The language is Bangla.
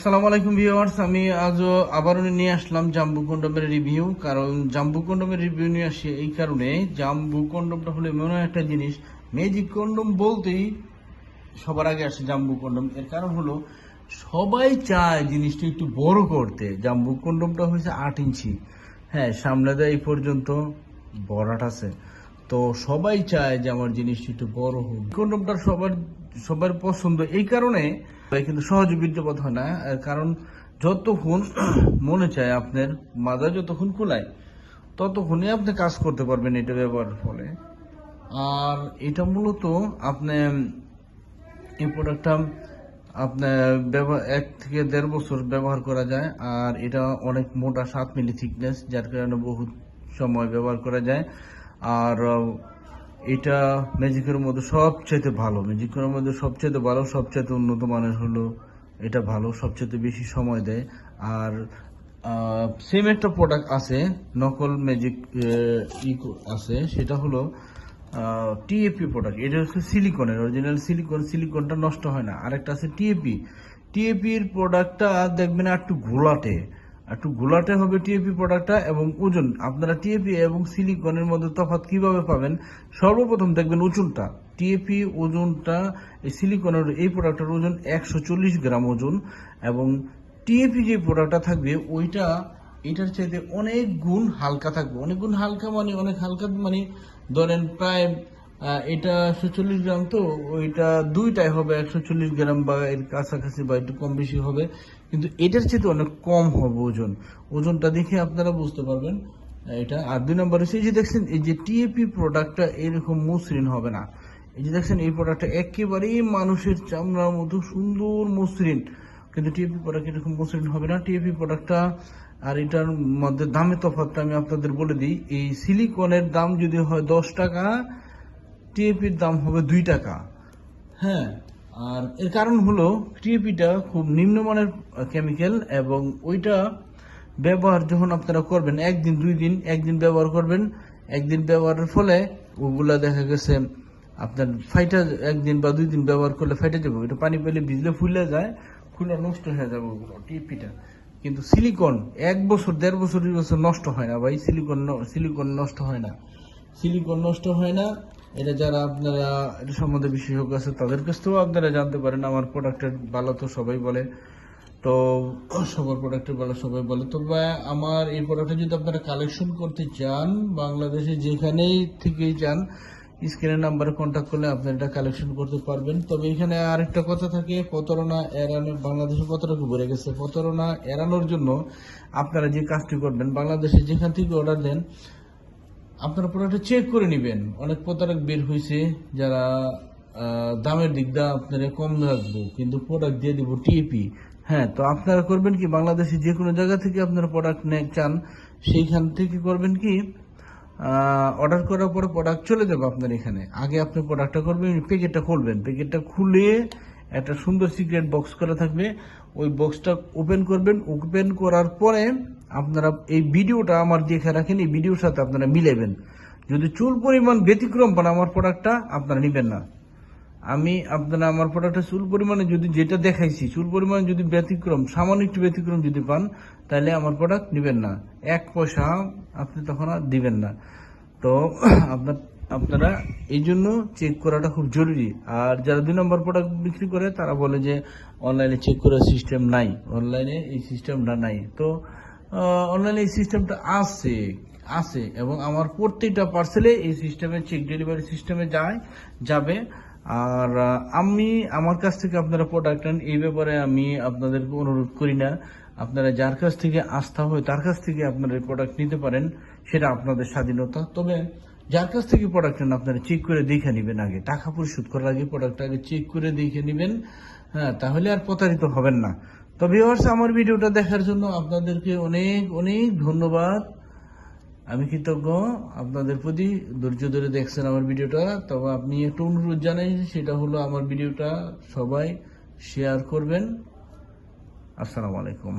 আসসালামু আলাইকুম ভিউয়ার্স, আমি আজও আবারও নিয়ে আসলাম জাম্বু কন্ডমের রিভিউ। কারণ জাম্বু কন্ডমের রিভিউ নিয়ে আসি এই কারণে। জাম্বু কন্ডমটা হলো এমন একটা জিনিস ম্যাজিক কন্ডম বলতেই সবার আগে আসে জাম্বু কন্ডম। এর কারণ হলো, সবাই চায় জিনিসটা একটু বড় করতে। জাম্বু কন্ডমটা হয়েছে আট ইঞ্চি। হ্যাঁ সামনে দেয় এই পর্যন্ত বড়াট আছে। তো সবাই চায় যে আমার জিনিসটা একটু বড় হোক। কন্ডমটা সবার সবার পছন্দ এই কারণে কিন্তু সহজে বীর্যপাত হয় না। কারণ যতক্ষণ মনে চায় আপনার মাদা যতক্ষণ খোলায় ততক্ষণই আপনি কাজ করতে পারবেন এটা ব্যবহারের ফলে। আর এটা মূলত আপনি, এই প্রোডাক্টটা আপনার এক থেকে দেড় বছর ব্যবহার করা যায়, আর এটা অনেক মোটা সাত মিলি থিকনেস যার কারণে বহু সময় ব্যবহার করা যায়। আর এটা ম্যাজিকের মধ্যে সবচেয়ে ভালো। ম্যাজিকের মধ্যে সবচেয়ে ভালো সবচেয়ে উন্নত মানের হলো এটা ভালো সবচেয়ে বেশি সময় দেয়। আর সেম একটা প্রোডাক্ট আছে নকল ম্যাজিক আছে, সেটা হলো টিএপি প্রোডাক্ট এটা হচ্ছে সিলিকনের অরিজিনাল সিলিকন সিলিকনটা নষ্ট হয় না। আরেকটা আছে টিএপি টিএপির প্রোডাক্টটা দেখবেন একটু ঘোলাটে। একটু ঘোলাটে হবে টিএপি প্রোডাক্টটা এবং ওজন। আপনারা টিএপি এবং সিলিকনের মধ্যে তফাৎ কীভাবে পাবেন? সর্বপ্রথম দেখবেন ওজনটা। টিএপি ওজনটা, এই সিলিকনের এই প্রোডাক্টের ওজন একশো চল্লিশ গ্রাম ওজন এবং টিএপি যে প্রোডাক্টটা থাকবে, ওইটা, এটার চাইতে অনেক গুণ হালকা থাকবে। অনেক গুণ হালকা মানে অনেক হালকা মানে ধরেন প্রায় এটা একশো চল্লিশ গ্রাম, তো ওইটা দুইটাই হবে একশো চল্লিশ গ্রাম বা এর কাছাকাছি বা একটু কম বেশি হবে। কিন্তু এটার চাইতে অনেক কম হবে ওজন। ওজনটা দেখে আপনারা বুঝতে পারবেন এটা। আর দুই নম্বর এই যে দেখছেন, এই যে টিএপি প্রোডাক্টটা এরকম মসৃণ হবে না। এই যে দেখছেন, এই প্রোডাক্টটা একেবারেই মানুষের চামড়ার মতো সুন্দর মসৃণ। কিন্তু টিএপি প্রোডাক্ট এরকম মসৃণ হবে না। টিএপি প্রোডাক্টটা আর এটার মধ্যে দামে তফাৎটা আমি আপনাদের বলে দিই, এই সিলিকনের দাম যদি হয় দশ টাকা টিএপির দাম হবে দুই টাকা। হ্যাঁ আর এর কারণ হলো টিএপিটা খুব নিম্নমানের কেমিক্যাল এবং ওইটা ব্যবহার যখন আপনারা করবেন, একদিন, দুই দিন, একদিন ব্যবহার করবেন, একদিন ব্যবহারের ফলে ওগুলা দেখা গেছে আপনার ফাইটা একদিন বা দুই দিন ব্যবহার করলে ফাইটা যাবে এটা পানি পেলে ভিজলে ফুলে যায়, ফুলে নষ্ট হয়ে যাবে ওগুলো, টিএপিটা। কিন্তু সিলিকন এক বছর, দেড় বছর, দুই বছর নষ্ট হয় না ভাই সিলিকন সিলিকন নষ্ট হয় না। সিলিকন নষ্ট হয় না। এটা যারা আপনারা এটা সম্বন্ধে বিশেষজ্ঞ আছে, তাদের কাছ থেকেও আপনারা জানতে পারেন। আমার প্রোডাক্টের ভালো তো সবাই বলে। তো সবার প্রোডাক্টের ভালো সবাই বলে। তো আমার এই প্রোডাক্টটা যদি আপনারা কালেকশন করতে চান, বাংলাদেশে যেখানেই থেকেই যান স্ক্রিনের নাম্বারে কন্ট্যাক্ট করলে আপনারা এটা কালেকশন করতে পারবেন। তবে এখানে আরেকটা কথা থাকে, প্রতারণা এড়ানো, বাংলাদেশে প্রতারণা বেড়ে গেছে। প্রতারণা এড়ানোর জন্য আপনারা যে কাজটি করবেন, বাংলাদেশে যেখান থেকে অর্ডার দেন আপনারা প্রোডাক্টটা চেক করে নেবেন। অনেক প্রতারক বের হয়েছে যারা দামের দিক দিয়ে আপনারা কম রাখব, কিন্তু প্রোডাক্ট দিয়ে দিব টিএপি হ্যাঁ তো আপনারা করবেন কি, বাংলাদেশে যে কোনো জায়গা থেকে আপনারা প্রোডাক্ট চান, সেইখান থেকে করবেন কি অর্ডার করার পরে প্রোডাক্ট চলে যাবে আপনার এখানে। আগে আপনি প্রোডাক্টটা করবেন প্যাকেটটা খুলবেন। প্যাকেটটা খুলে একটা সুন্দর সিক্রেট বক্স করা থাকবে। ওই বক্সটা ওপেন করবেন। ওপেন করার পরে আপনারা এই ভিডিওটা আমার দেখে রাখেন, এই ভিডিওর সাথে আপনারা মিলাবেন যদি চুল পরিমাণ ব্যতিক্রম পান আমার প্রোডাক্টটা আপনারা নেবেন না। আমি আপনারা আমার প্রোডাক্টটা চুল পরিমাণে যদি যেটা দেখাইছি, চুল পরিমাণে যদি ব্যতিক্রম, সামান্য একটু ব্যতিক্রম যদি পান, তাহলে আমার প্রোডাক্ট নেবেন না। এক পয়সা আপনি তখন আর দিবেন না। তো, আপনার আপনারা এই জন্য চেক করাটা খুব জরুরি। আর যারা দুই নম্বর প্রোডাক্ট বিক্রি করে, তারা বলে যে অনলাইনে চেক করার সিস্টেম নাই। অনলাইনে এই সিস্টেমটা নাই। তো অনলাইনে এই সিস্টেমটা আছে আছে, এবং আমার প্রত্যেকটা পার্সেলে এই সিস্টেমে চেক ডেলিভারি সিস্টেমে যায়, যাবে। আর আমি, আমার কাছ থেকে আপনারা প্রোডাক্ট নেন, এই ব্যাপারে আমি আপনাদেরকে অনুরোধ করি না। আপনারা যার কাছ থেকে আস্থা হয়, তার কাছ থেকে আপনারা প্রোডাক্ট নিতে পারেন, সেটা আপনাদের স্বাধীনতা। তবে যার কাছ থেকে প্রোডাক্ট নেন, আপনারা চেক করে দেখে নেবেন আগে। টাকা পরিশোধ করার আগে প্রোডাক্ট আগে চেক করে দেখে নেবেন। হ্যাঁ তাহলে আর প্রতারিত হবেন না। তো ভিউয়ার্স আমার ভিডিওটা দেখার জন্য আপনাদেরকে অনেক অনেক ধন্যবাদ। আমি কৃতজ্ঞ। আপনাদের প্রতি ধৈর্য ধরে দেখছেন আমার ভিডিওটা। তবে আপনি একটু অনুরোধ জানাই, সেটা হলো আমার ভিডিওটা সবাই শেয়ার করবেন। আসসালামু আলাইকুম।